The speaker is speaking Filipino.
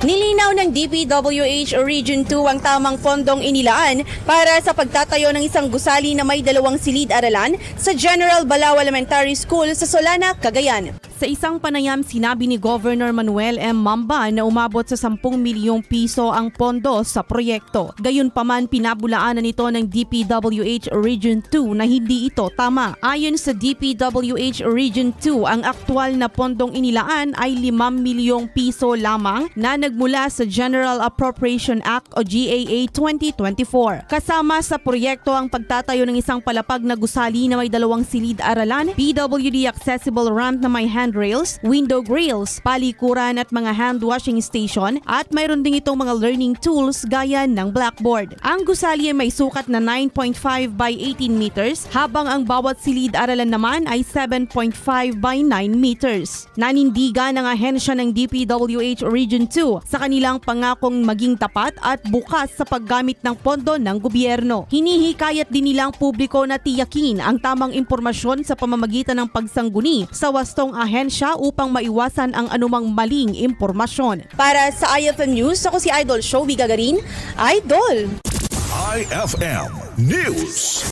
Nilinaw ng DPWH Region 2 ang tamang pondong inilaan para sa pagtatayo ng isang gusali na may dalawang silid-aralan sa General Balao Elementary School sa Solana, Cagayan. Sa isang panayam, sinabi ni Governor Manuel M. Mamba na umabot sa 10 milyong piso ang pondo sa proyekto. Gayunpaman, pinabulaanan ito ng DPWH Region 2 na hindi ito tama. Ayon sa DPWH Region 2, ang aktual na pondong inilaan ay 5 milyong piso lamang na nagmula sa General Appropriation Act o GAA 2024. Kasama sa proyekto ang pagtatayo ng isang palapag na gusali na may dalawang silid-aralan, PWD accessible ramp na may handrails, window grills, palikuran at mga hand washing station at mayroon ding itong mga learning tools gaya ng blackboard. Ang gusali ay may sukat na 9.5 by 18 meters habang ang bawat silid-aralan naman ay 7.5 by 9 meters. Nanindigan ng ahensya ng DPWH Region 2 sa kanilang pangakong maging tapat at bukas sa paggamit ng pondo ng gobyerno. Hinihikayat din nilang publiko na tiyakin ang tamang impormasyon sa pamamagitan ng pagsangguni sa wastong ahensya upang maiwasan ang anumang maling impormasyon. Para sa IFM News, ako si Idol Show Gagarin. Idol! IFM News.